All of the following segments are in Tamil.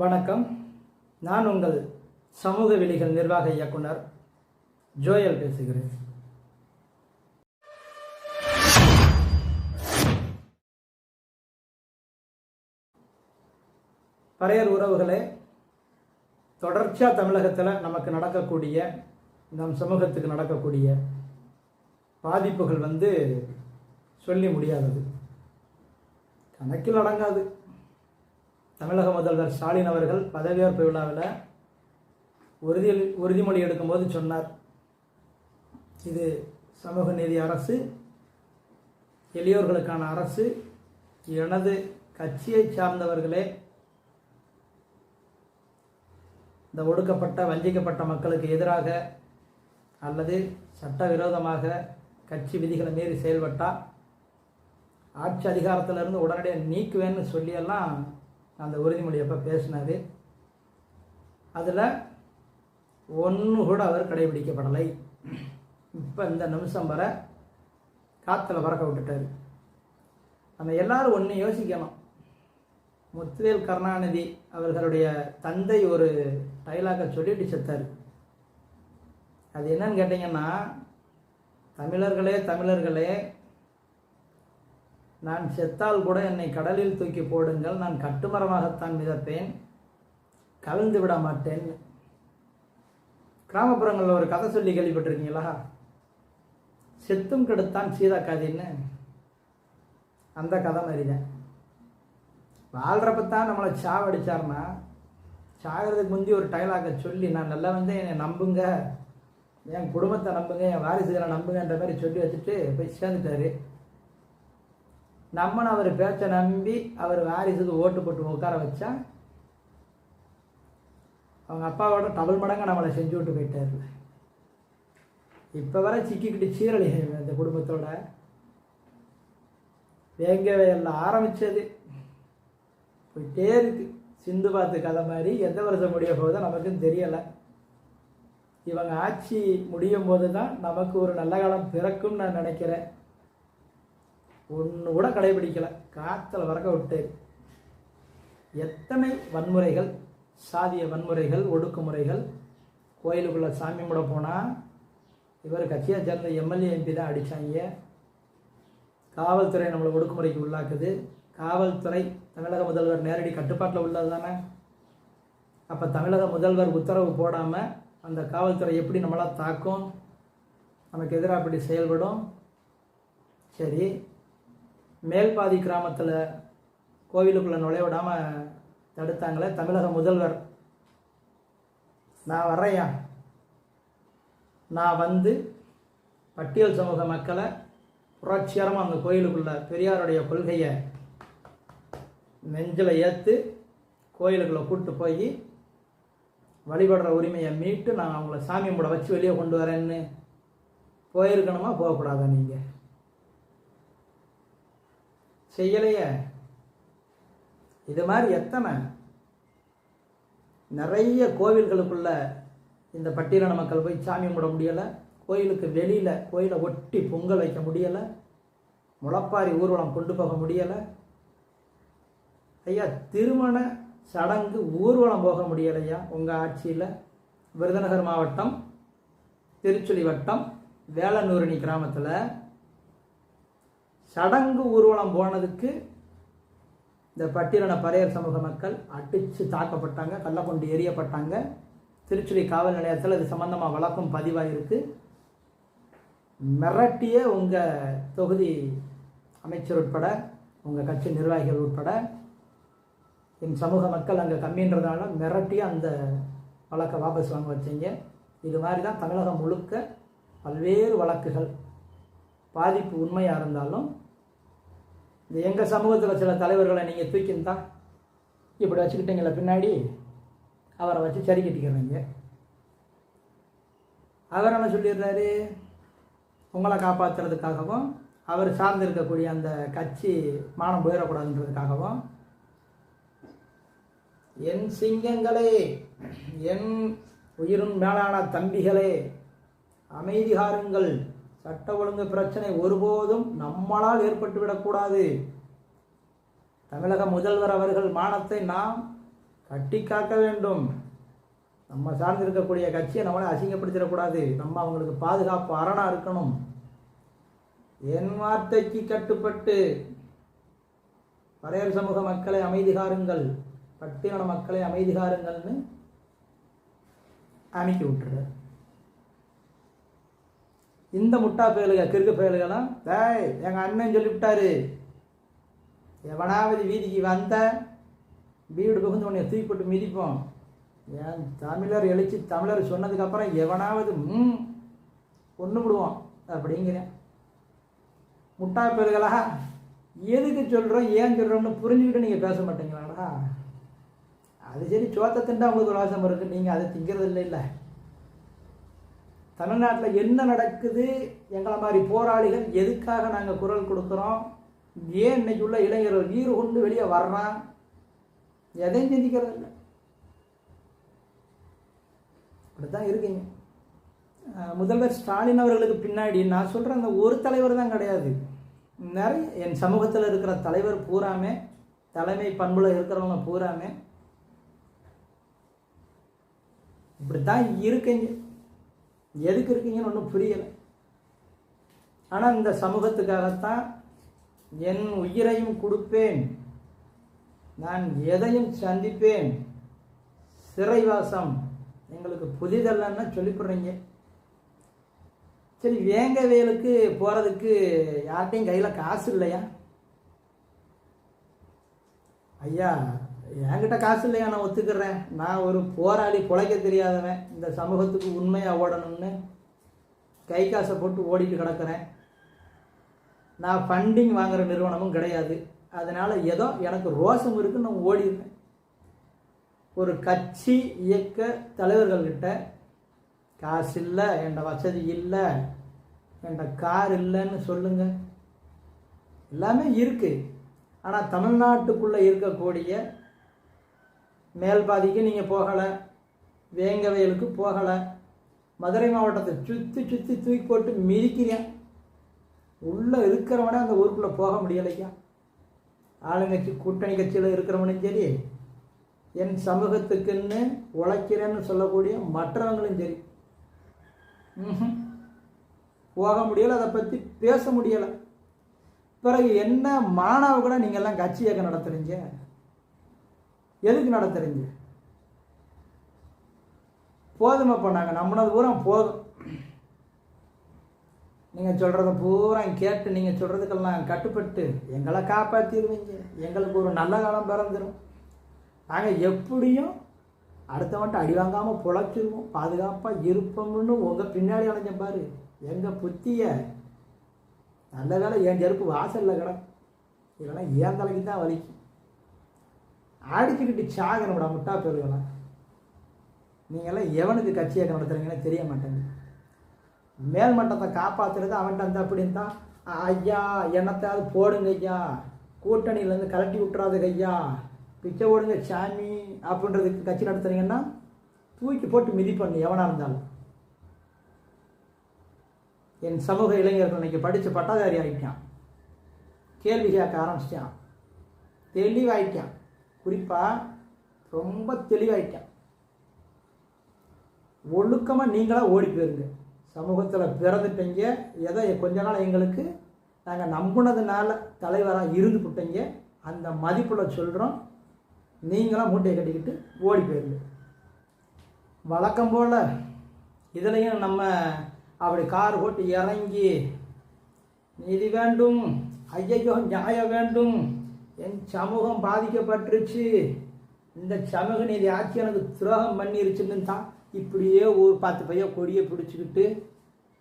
வணக்கம். நான் உங்கள் சமூக விலிகள் நிர்வாக இயக்குனர் ஜோயல் பேசுகிறேன். பறையர் உறவுகளே தொடர்ச்சியாக தமிழகத்தில் நமக்கு நடக்கக்கூடிய நம் சமூகத்துக்கு நடக்கக்கூடிய பாதிப்புகள் வந்து சொல்லி முடியாதது. கணக்கில் அடங்காது. தமிழக முதல்வர் ஸ்டாலின் அவர்கள் பதவியேற்பு விழாவில் உறுதி உறுதிமொழி எடுக்கும்போது சொன்னார். இது சமூக நீதி அரசு எளியோர்களுக்கான அரசு எனது கட்சியை சார்ந்தவர்களே இந்த ஒடுக்கப்பட்ட வஞ்சிக்கப்பட்ட மக்களுக்கு எதிராக அல்லது சட்டவிரோதமாக கட்சி விதிகளை மீறி செயல்பட்டால் ஆட்சி அதிகாரத்திலிருந்து உடனடியாக நீக்குவேன்னு சொல்லியெல்லாம் அந்த உறுதிமொழி எப்போ பேசினார்? அதில் ஒன்று கூட அவர் கடைபிடிக்கப்படலை. இப்போ இந்த நிமிஷம் வர காற்றுல பறக்க விட்டுட்டார். நம்ம எல்லாரும் ஒன்று யோசிக்கணும். முத்துவேல் கருணாநிதி அவர்களுடைய தந்தை ஒரு டைலாக சொல்லிட்டு செத்தார். அது என்னன்னு கேட்டிங்கன்னா தமிழர்களே தமிழர்களே நான் செத்தால் கூட என்னை கடலில் தூக்கி போடுங்கள். நான் கட்டுமரமாகத்தான் மிதப்பேன். கலந்து விட மாட்டேன். கிராமப்புறங்களில் ஒரு கதை சொல்லி கேள்விப்பட்டிருக்கீங்களா? செத்தும் கெடுத்தான் சீதா கதைன்னு. அந்த கதை மாதிரி தான் வாழ்கிறப்ப தான் நம்மளை சாவடிச்சார்னா சாகிறதுக்கு முந்தி ஒரு டைலாக சொல்லி நான் நல்லா வந்து என்னை நம்புங்க. என் குடும்பத்தை நம்புங்க என் வாரிசுகளை நம்புங்கன்ற மாதிரி சொல்லி வச்சுட்டு போய் சேர்ந்துட்டாரு. நம்மளும் அவர் பேச்சை நம்பி அவர் வாரிசுக்கு ஓட்டு போட்டு உட்கார வச்சா அவங்க அப்பாவோட டபுள் மடங்கு நம்மளை செஞ்சு விட்டு போயிட்டார். இப்போ வர சிக்கிக்கிட்டு சீரழி அந்த குடும்பத்தோட. வேங்கவே எல்லாம் ஆரம்பித்தது போயிட்டே இருக்கு. சிந்து பார்த்து கதை மாதிரி எந்த வருஷம் முடிய போகுதோ நமக்கும் தெரியலை. இவங்க ஆட்சி முடியும் போது தான் நமக்கு ஒரு நல்ல காலம் பிறக்கும்னு நான் நினைக்கிறேன். ஒன்று கூட கடைபிடிக்கலை. காற்றுல வரக்க விட்டு எத்தனை வன்முறைகள் சாதிய வன்முறைகள் ஒடுக்குமுறைகள் கோயிலுக்குள்ளே சாமி கூட போனால் இவர் கட்சியை சேர்ந்த எம்எல்ஏ எம்பி தான் அடித்தாங்க காவல்துறை நம்மளை ஒடுக்குமுறைக்கு உள்ளாக்குது. காவல்துறை தமிழக முதல்வர் நேரடி கட்டுப்பாட்டில் உள்ளது தானே? அப்போ தமிழக முதல்வர் உத்தரவு போடாமல் அந்த காவல்துறை எப்படி நம்மளால் தாக்கும்? நமக்கு எதிராக அப்படி செயல்படும்? சரி மேல்பாதி கிராமத்தில் கோவிலுக்குள்ளே நுழைய விடாமல் தடுத்தாங்களே தமிழக முதல்வர். நான் வர்றையா நான் வந்து பட்டியல் சமூக மக்களை புரட்சிகரமாக அந்த கோயிலுக்குள்ள பெரியாருடைய கொள்கையை நெஞ்சில் ஏற்று கோயிலுக்குள்ளே கூப்பிட்டு போய் வழிபடுற உரிமையை மீட்டு நான் அவங்கள சாமி கூட வச்சு வெளியே கொண்டு வரேன்னு போயிருக்கணுமா? போகக்கூடாதா நீங்கள் செய்யலையே. இது மாதிரி எத்தனை நிறைய கோவில்களுக்குள்ள இந்த பட்டியலின மக்கள் போய் சாமி கும்பிட முடியலை கோயிலுக்கு வெளியில் கோயிலை ஒட்டி பொங்கல் வைக்க முடியலை முளப்பாரி ஊர்வலம் கொண்டு போக முடியலை. ஐயா திருமண சடங்கு ஊர்வலம் போக முடியலையா? உங்கள் ஆட்சியில் விருதுநகர் மாவட்டம் திருச்சுழி வட்டம் வேளநூரணி கிராமத்தில் சடங்கு ஊர்வலம் போனதுக்கு இந்த பட்டியலின பறையர் சமூக மக்கள் அடித்து தாக்கப்பட்டாங்க கள்ள கொண்டு எரியப்பட்டாங்க திருச்சுழி காவல் நிலையத்தில் இது சம்பந்தமாக வழக்கம் பதிவாயிருக்கு. மிரட்டிய உங்கள் தொகுதி அமைச்சர் உட்பட உங்கள் கட்சி நிர்வாகிகள் உட்பட என் சமூக மக்கள் அங்கே கம்மின்றதுனால மிரட்டிய அந்த வழக்கை வாபஸ் வாங்க வச்சீங்க. இது மாதிரி தான் தமிழகம் முழுக்க பல்வேறு வழக்குகள் பாதிப்பு உண்மையாக இருந்தாலும் இந்த எங்கள் சமூகத்தில் சில தலைவர்களை நீங்கள் தூக்கிந்தா இப்படி வச்சுக்கிட்டீங்களே பின்னாடி? அவரை வச்சு சரி கட்டிக்கிறீங்க. அவர் என்ன சொல்லிடுறாரு? உங்களை காப்பாற்றுறதுக்காகவும் அவர் சார்ந்து இருக்கக்கூடிய அந்த கட்சி மானம் போயிடக்கூடாதுன்றதுக்காகவும் என் சிங்கங்களே என் உயிரும் மேலான தம்பிகளே அமைதிகாரங்கள். சட்ட ஒழுங்கு பிரச்சனை ஒருபோதும் நம்மளால் ஏற்பட்டுவிடக்கூடாது. தமிழக முதல்வர் அவர்கள் மானத்தை நாம் கட்டி காக்க வேண்டும். நம்ம சார்ந்து இருக்கக்கூடிய கட்சியை நம்மளை அசிங்கப்படுத்திடக்கூடாது. நம்ம அவங்களுக்கு பாதுகாப்பு அரணாக இருக்கணும். என் வார்த்தைக்கு கட்டுப்பட்டு பறையர் சமூக மக்களை அமைதிகாருங்கள் பட்டியல மக்களை அமைதிகாருங்கள்னு அனுப்பி விட்டுரு இந்த முட்டா பயலுக கிறுக்கு பயலுகெல்லாம் டேய் எங்கள் அண்ணன் சொல்லிவிட்டாரு. எவனாவது வீதிக்கு வந்த வீடு புகுந்து உன்னை தூக்கி போட்டு மிதிப்போம். ஏன் தமிழர் எழுச்சி தமிழர் சொன்னதுக்கப்புறம் எவனாவது ம் ஒன்று விடுவோம் அப்படிங்கிறேன். முட்டா பேர்களா எதுக்கு சொல்கிறோம் ஏன் சொல்கிறோம்னு புரிஞ்சுக்கிட்டு நீங்கள் பேச மாட்டேங்கிறாங்களா அது சரி சோத்தை திண்டா உங்களுக்கு ஒரு வாசம் இருக்குது நீங்கள் அதை திங்கிறது இல்லை இல்லை. தமிழ்நாட்டில் என்ன நடக்குது எங்களை மாதிரி போராளிகள் எதுக்காக நாங்கள் குரல் கொடுக்குறோம்? ஏன் இன்னைக்கு உள்ள இளைஞர்கள் நீர் கொண்டு வெளியே வர்றான் எதையும் சிந்திக்கிறது இல்லை. அப்படித்தான் இருக்கீங்க. முதல்வர் ஸ்டாலின் அவர்களுக்கு பின்னாடி நான் சொல்கிற அந்த ஒரு தலைவர் தான் கிடையாது. நிறைய என் சமூகத்தில் இருக்கிற தலைவர் பூராமே தலைமை பண்புல இருக்கிறவங்க பூராமே இப்படித்தான் இருக்கீங்க. எதுக்கு இருக்கீங்கன்னு ஒன்றும் புரியலை. ஆனால் இந்த சமூகத்துக்காகத்தான் என் உயிரையும் கொடுப்பேன். நான் எதையும் சந்திப்பேன். சிறைவாசம். எங்களுக்கு புதிதல்லன்னு சொல்லிவிடுறீங்க சரி வேங்க வேலுக்கு போகிறதுக்கு யார்கிட்டையும் கையில் காசு இல்லையா? ஐயா என்கிட்ட காசு இல்லையா நான் ஒத்துக்கிறேன். நான் ஒரு போராளி பிழைக்க தெரியாதவன். இந்த சமூகத்துக்கு உண்மையாக ஓடணும்னு கை காசை போட்டு ஓடிட்டு கிடக்கிறேன். நான் ஃபண்டிங் வாங்குகிற நிறுவனமும் கிடையாது. அதனால் ஏதோ எனக்கு ரோசம் இருக்குன்னு நான் ஓடிடுறேன். ஒரு கட்சி இயக்க தலைவர்கள்கிட்ட காசு இல்லை என்ட வசதி இல்லை என்கிட்ட கார் இல்லைன்னு சொல்லுங்க. எல்லாமே இருக்குது ஆனால் தமிழ்நாட்டுக்குள்ளே இருக்கக்கூடிய மேல் பாதிக்கு நீங்கள் போகலை. வேங்கவயலுக்கு போகலை. மதுரை மாவட்டத்தை சுற்றி சுற்றி தூக்கி போட்டு மிதிக்கிறேன் உள்ளே இருக்கிறவனே அந்த ஊருக்குள்ளே போக முடியலையா? ஆளுங்கட்சி கூட்டணி கட்சியில் இருக்கிறவனும் சரி என் சமூகத்துக்குன்னு உழைக்கிறேன்னு சொல்லக்கூடிய மற்றவங்களும் சரி. போக முடியலை அதை பற்றி பேச முடியலை. பிறகு என்ன மாணவ கூட நீங்கள்லாம் கட்சி இயக்கம் நடத்துறீங்க? எதுக்கு நடத்துறீங்க இப்போ நாங்கள் நம்மளது பூரா போதும் நீங்கள் சொல்கிறத பூரா கேட்டு நீங்கள் சொல்கிறதுக்கெல்லாம் கட்டுப்பட்டு எங்களை காப்பாற்றிடுவீங்க எங்களுக்கு ஒரு நல்ல காலம் பிறந்துடும் நாங்கள் எப்படியும் அடுத்தவன்ட்டு அடி வாங்காமல் பொழைச்சிருவோம். பாதுகாப்பாக இருப்போம்னு உங்கள் பின்னாடி அலைஞ்ச பாரு. எங்கள் புத்தியை நல்ல வேலை என் செருப்பு வாசலில் கிடக்கும் இல்லைன்னா ஏன் தலைக்கு தான் வலிக்கும். அடிச்சுக்கிட்டு சாகணும்டா முட்டா பேருகலாம் நீங்கள்லாம் எவனுக்கு கட்சியை நடத்துகிறீங்கன்னு நடத்துறீங்கன்னு தெரிய மாட்டேங்குது. மேல்மட்டத்தை காப்பாற்றுறது அவன்கிட்ட வந்து அப்படின்னு தான் ஐயா என்னத்தையாவது போடுங்க ஐயா. கூட்டணியிலேருந்து கலட்டி விட்டுறாதுங்க ஐயா. பிச்சை போடுங்க சாமி அப்படின்றதுக்கு கட்சி நடத்துறீங்கன்னா தூக்கி போட்டு மிதிப்பண்ணு எவனாக இருந்தாலும். என் சமூக இளைஞர்கள் இன்னைக்கு படித்து பட்டதாரி ஆகிட்டான் கேள்வி கேட்க ஆரம்பிச்சிட்டான். தெளிவாயிட்டான். குறிப்பாக ரொம்ப தெளிவாயிட்டேன். ஒழுக்கமாக நீங்களாக ஓடி போயிருங்க. சமூகத்தில் பிறந்துட்டீங்க. எதை கொஞ்ச நாள் எங்களுக்கு நாங்கள் நம்பினதுனால தலைவராக இருந்து விட்டீங்க அந்த மதிப்பில் சொல்கிறோம் நீங்களாம் மூட்டையை கட்டிக்கிட்டு ஓடி போயிருங்க. வழக்கம் போல் இதுலேயும் நம்ம அப்படி கார் போட்டு இறங்கி நீதி வேண்டும் ஐயையோ நியாயம் வேண்டும் என் சமூகம் பாதிக்கப்பட்டுருச்சு. இந்த சமூக நீதி ஆட்சி எனக்கு துரோகம் பண்ணிருச்சுன்னு தான் இப்படியே ஒரு பத்து பைய கொடியை பிடிச்சிக்கிட்டு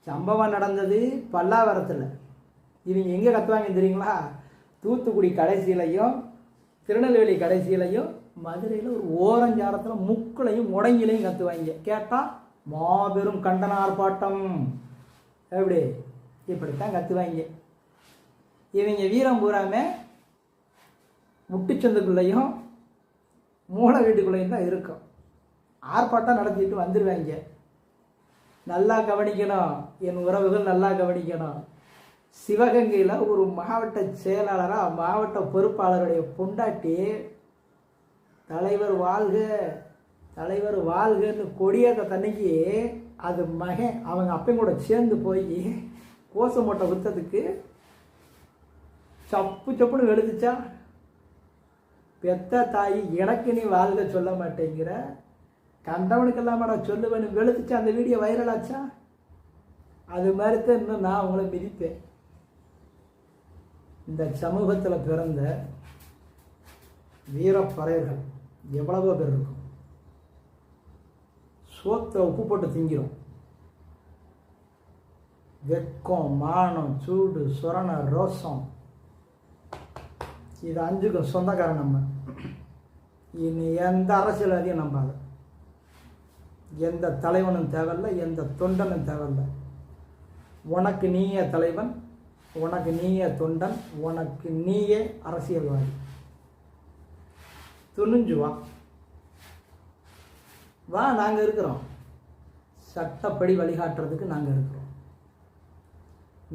சம்பவம் நடந்தது பல்லாவரத்தில். இவங்க எங்கே கத்துவாங்க தெரியுங்களா? தூத்துக்குடி கடைசியிலையும் திருநெல்வேலி கடைசியிலையும் மதுரையில் ஒரு ஓரஞ்சாரத்தில் முக்குலையும் முடங்கிலையும் கத்துவாங்க. கேட்டால் மாபெரும் கண்டன ஆர்ப்பாட்டம். எப்படி? இப்படித்தான் கத்துவாங்க. இவங்க வீரம் பூராமே முட்டுச்சந்துக்குள்ளேயும் மூளை வீட்டுக்குள்ளேயும் தான் இருக்கும். ஆர்ப்பாட்டம் நடத்திட்டு வந்துடுவாங்க நல்லா கவனிக்கணும். என் உறவுகள் நல்லா கவனிக்கணும். சிவகங்கையில் ஒரு மாவட்ட செயலாளராக மாவட்ட பொறுப்பாளருடைய பொண்டாட்டி தலைவர் வாழ்க தலைவர் வாழ்கன்னு கொடியேற்ற தன்னைக்கு அது மகன் அவங்க அப்பையும் கூட சேர்ந்து போய் கோச மூட்டை விற்றதுக்கு சப்பு சப்புன்னு எழுதிச்சா பெத்த தாய் எனக்கு நீ வாழ்க சொல்ல மாட்டேங்கிற. கண்டவனுக்கெல்லாம் நான் சொல்லுவேன்னு வெளுத்துச்சு அந்த வீடியோ வைரல் ஆச்சா அது மாதிரி தான் இன்னும் நான் உங்களை மிதிப்பேன். இந்த சமூகத்தில் பிறந்த வீரப்பறையர்கள் எவ்வளவோ பேர் இருக்கும். சோத்தை உப்பு போட்டு திங்கிறோம். வெக்கம் மானம் சூடு சுரண ரோசம் இது அஞ்சுக்கும் சொந்தக்காரன் நம்ம. இனி எந்த அரசியல்வாதியும் நம்பாது. எந்த தலைவனும் தேவையில்லை எந்த தொண்டனும் தேவையில்லை. உனக்கு நீயே தலைவன் உனக்கு நீயே தொண்டன் உனக்கு நீயே அரசியல்வாதி. துணிஞ்சு வா. வா நாங்கள் இருக்கிறோம். சட்டப்படி வழிகாட்டுறதுக்கு நாங்கள் இருக்கிறோம்.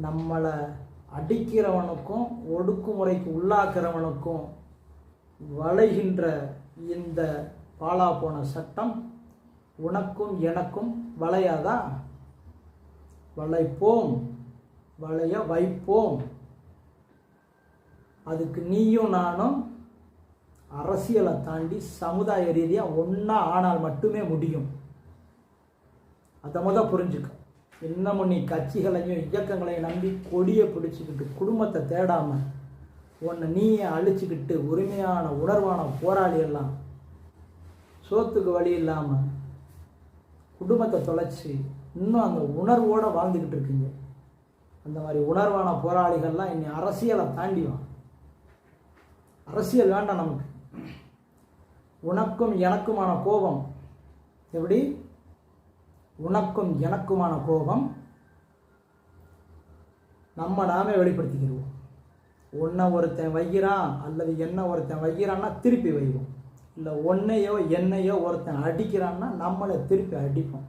நம்மளை அடிக்கிறவனுக்கும் ஒடுக்குமுறைக்கு உள்ளாக்கிறவனுக்கும் வளைகின்ற இந்த பாலா போன சட்டம் உனக்கும் எனக்கும் வளையாதா? வளைப்போம் வளைய வைப்போம். அதுக்கு நீயும் நானும் அரசியலை தாண்டி சமுதாய ரீதியாக ஒன்றா ஆனால் மட்டுமே முடியும். அதை முத புரிஞ்சுக்க. இன்னமும் நீ கட்சிகளையும் இயக்கங்களையும் நம்பி கொடியை பிடிச்சிக்கிட்டு குடும்பத்தை தேடாமல் உன்னை நீயே அழிச்சிக்கிட்டு உரிமையான உணர்வான போராளி எல்லாம் சோத்துக்கு வழி இல்லாமல் குடும்பத்தை தொலைச்சி இன்னும் அந்த உணர்வோடு வாழ்ந்துக்கிட்டு இருக்கீங்க. அந்த மாதிரி உணர்வான போராளிகள்லாம் இனி அரசியலை தாண்டி வா. அரசியல் வேண்டாம் நமக்கு. உனக்கும் எனக்குமான கோபம். எப்படி? உனக்கும் எனக்குமான கோபம் நம்ம நாமே வெளிப்படுத்திக்கிடுவோம். ஒன்றை ஒருத்தன் வைக்கிறான் அல்லது என்ன ஒருத்தன் வைக்கிறான்னா திருப்பி வைவோம். இல்லை ஒன்னையோ என்னையோ ஒருத்தன் அடிக்கிறான்னா நம்மளை திருப்பி அடிப்போம்.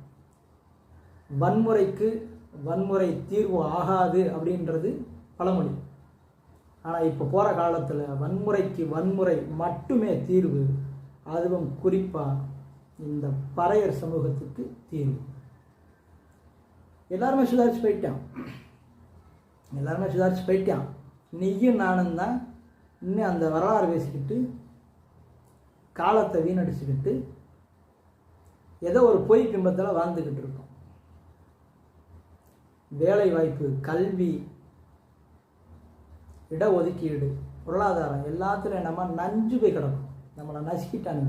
வன்முறைக்கு வன்முறை தீர்வு ஆகாது அப்படின்றது பழமொழி. ஆனால் இப்போ போகிற காலத்தில் வன்முறைக்கு வன்முறை மட்டுமே தீர்வு அதுவும் குறிப்பாக இந்த பறையர் சமூகத்துக்கு தீர்வு. எல்லாருமே சுதாரிச்சு போயிட்டான். எல்லாருமே சுதாரிச்சு போயிட்டான். நீயும் நானும் தான் இன்னும் அந்த வரலாறு பேசிக்கிட்டு காலத்தை வீணடிச்சுக்கிட்டு ஏதோ ஒரு பொய் பிம்பத்தில் வாழ்ந்துக்கிட்டு இருக்கோம். வேலை வாய்ப்பு கல்வி இடஒதுக்கீடு பொருளாதாரம் எல்லாத்துலையும் நம்ம நஞ்சு போய் கிடக்கும். நம்மளை நசுக்கிட்டாங்க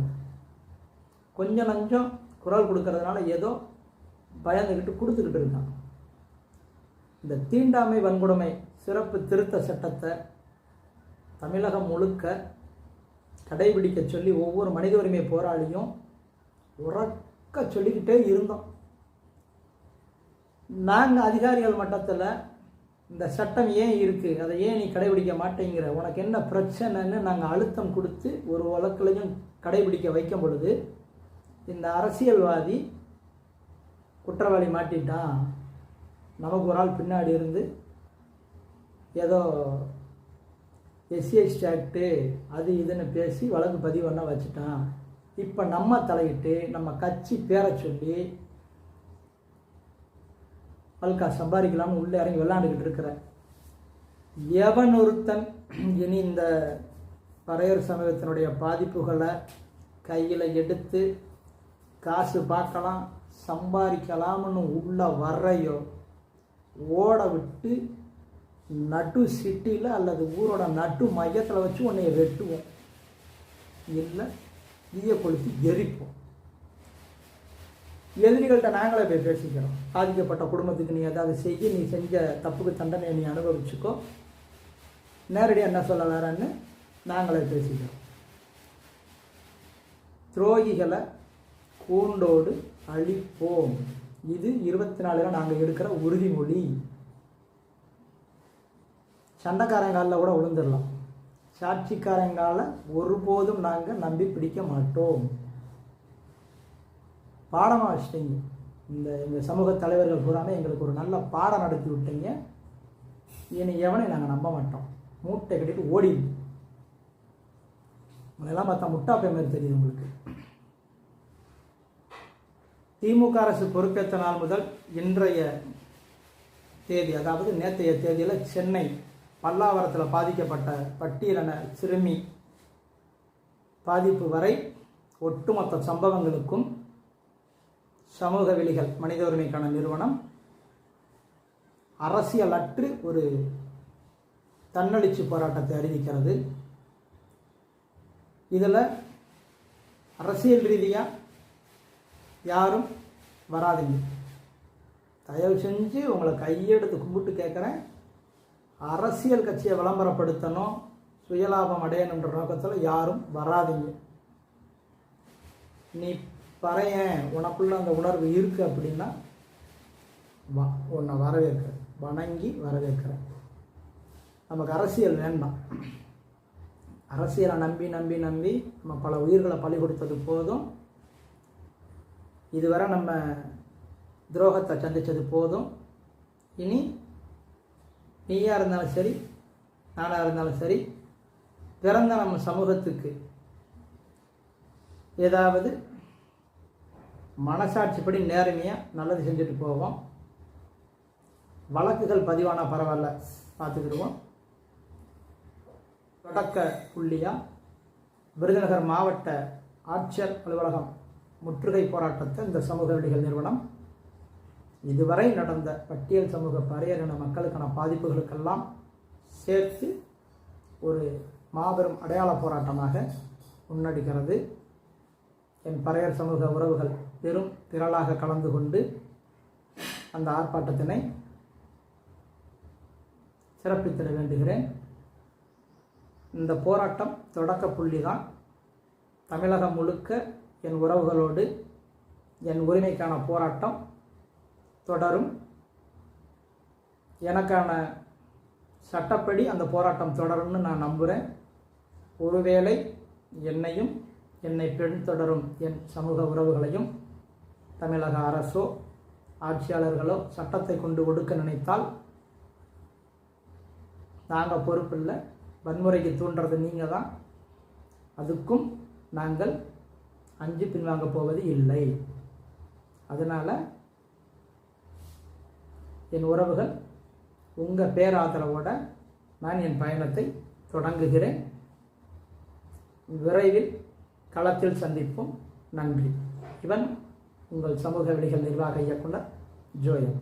கொஞ்சம் நஞ்சம் குரல் கொடுக்கறதுனால ஏதோ பயந்துக்கிட்டு கொடுத்துக்கிட்டு இருக்கான் இந்த தீண்டாமை வன்கொடுமை சிறப்பு திருத்த சட்டத்தை தமிழகம் முழுக்க கடைபிடிக்க சொல்லி ஒவ்வொரு மனித உரிமை போராளியும் உறக்க சொல்லிக்கிட்டே இருந்தோம். நாங்கள் அதிகாரிகள் மட்டத்தில் இந்த சட்டம் ஏன் இருக்குது அதை ஏன் நீ கடைபிடிக்க மாட்டேங்கிற உனக்கு என்ன பிரச்சனைன்னு நாங்கள் அழுத்தம் கொடுத்து ஒரு வழக்கிலையும் கடைபிடிக்க வைக்கும் பொழுது இந்த அரசியல்வாதி குற்றவாளி மாட்டிட்டான். நமக்கு ஒரு ஆள் பின்னாடி இருந்து ஏதோ எஸ்சிஎஸ்டி ஆக்டு அது இதுன்னு பேசி வழக்கு பதிவு பண்ண வச்சுட்டான். இப்போ நம்ம தலையிட்டு நம்ம கட்சி பேரை சொல்லி பல்கா சம்பாதிக்கலாம்னு உள்ளே இறங்கி விளாண்டுக்கிட்டு இருக்கிற எவன் ஒருத்தன் இனி இந்த பறையர் சமூகத்தினுடைய பாதிப்புகளை கையில் எடுத்து காசு பார்க்கலாம் சம்பாதிக்கலாம்னு உள்ள வர்றையோ ஓட விட்டு நட்டு சிட்டியில் அல்லது ஊரோட நட்டு மையத்தில் வச்சு உன்னைய வெட்டுவோம். இல்லை தீய கொளுத்தி எரிப்போம். எதிரிகள்கிட்ட நாங்களே போய் பேசிக்கிறோம். பாதிக்கப்பட்ட குடும்பத்துக்கு நீ ஏதாவது செய்ய நீ செஞ்ச தப்புக்கு தண்டனை நீ அனுபவிச்சுக்கோ. நேரடியாக என்ன சொல்ல வேறன்னு நாங்களே பேசிக்கிறோம். துரோகிகளை கூண்டோடு அழிப்போம். இது இருபத்தி நாலுல நாங்கள் எடுக்கிற உறுதிமொழி. சண்டைக்காரங்காலில் கூட விழுந்துடலாம் சாட்சிக்காரங்கால ஒருபோதும் நாங்கள் நம்பி பிடிக்க மாட்டோம். பாடமாக வச்சிட்டீங்க. இந்த எங்கள் சமூக தலைவர்கள் பூராமே எங்களுக்கு ஒரு நல்ல பாடம் நடத்தி விட்டீங்க. இனி எவனை நாங்கள் நம்ப மாட்டோம்? மூட்டை கட்டிட்டு ஓடிடு உங்களெல்லாம் பார்த்தா முட்டா மாதிரி தெரியுது உங்களுக்கு. திமுக அரசு பொறுப்பேற்ற நாள் முதல் இன்றைய தேதி அதாவது நேற்றைய தேதியில் சென்னை பல்லாவரத்தில் பாதிக்கப்பட்ட பட்டியலின சிறுமி பாதிப்பு வரை ஒட்டுமொத்த சம்பவங்களுக்கும் சமூக விலிகள் மனித உரிமைக்கான நிறுவனம் அரசியலற்று ஒரு தன்னெழுச்சி போராட்டத்தை அறிவிக்கிறது. இதில் அரசியல் ரீதியாக யாரும் வராதீங்க. தயவு செஞ்சு உங்களை கையெடுத்து கும்பிட்டு கேட்குறேன். அரசியல் கட்சியை விளம்பரப்படுத்தணும் சுயலாபம் அடையணுன்ற நோக்கத்தில் யாரும் வராதீங்க. நீ பறையன் உனக்குள்ள அந்த உணர்வு இருக்கு அப்படின்னா வா உன்னை வரவேற்கிறேன். வணங்கி வரவேற்கிறேன். நமக்கு அரசியல் வேண்டாம். அரசியலை நம்பி நம்பி நம்பி நம்ம பல உயிர்களை பலி கொடுத்தது போதும். இதுவரை நம்ம துரோகத்தை சந்தித்தது போதும். இனி நீயாக இருந்தாலும் சரி நானாக இருந்தாலும் சரி பிறந்த நம்ம சமூகத்துக்கு ஏதாவது மனசாட்சிப்படி நேர்மையாக நல்லது செஞ்சுட்டு போவோம். வழக்குகள் பதிவான பரவாயில்ல பார்த்துக்கிடுவோம். தொடக்க புள்ளியாக விருதுநகர் மாவட்ட ஆட்சியர் அலுவலகம் முற்றுகை போராட்டத்தை இந்த சமூக விடிகள் நிறுவனம் இதுவரை நடந்த பட்டியல் சமூக பரையரின மக்களுக்கான பாதிப்புகளுக்கெல்லாம் சேர்த்து ஒரு மாபெரும் அடையாள போராட்டமாக முன்னெடுக்கிறது. என் பறையர் சமூக உறவுகள் பெரும் திரளாக கலந்து கொண்டு அந்த ஆர்ப்பாட்டத்தினை சிறப்பித்திட வேண்டுகிறேன். இந்த போராட்டம் தொடக்க புள்ளி தான் தமிழகம் முழுக்க என் உறவுகளோடு என் உரிமைக்கான போராட்டம் தொடரும். எனக்கான சட்டப்படி அந்த போராட்டம் தொடரும்னு நான் நம்புகிறேன் ஒருவேளை என்னையும் என்னை பின்தொடரும் என் சமூக உறவுகளையும் தமிழக அரசோ ஆட்சியாளர்களோ சட்டத்தை கொண்டு ஒடுக்க நினைத்தால் நாங்கள் பொறுப்பில்லை. வன்முறைக்கு தூண்டுறது நீங்கள் தான் அதுக்கும் நாங்கள் அஞ்சு பின்வாங்க போவது இல்லை. அதனால் என் உறவுகள் உங்கள் பேராதரவோட நான் என் பயணத்தை தொடங்குகிறேன். விரைவில் களத்தில் சந்திப்போம். நன்றி. இவன் உங்கள் சமூக வெளிகள் நிர்வாக இயக்குனர் ஜோயன்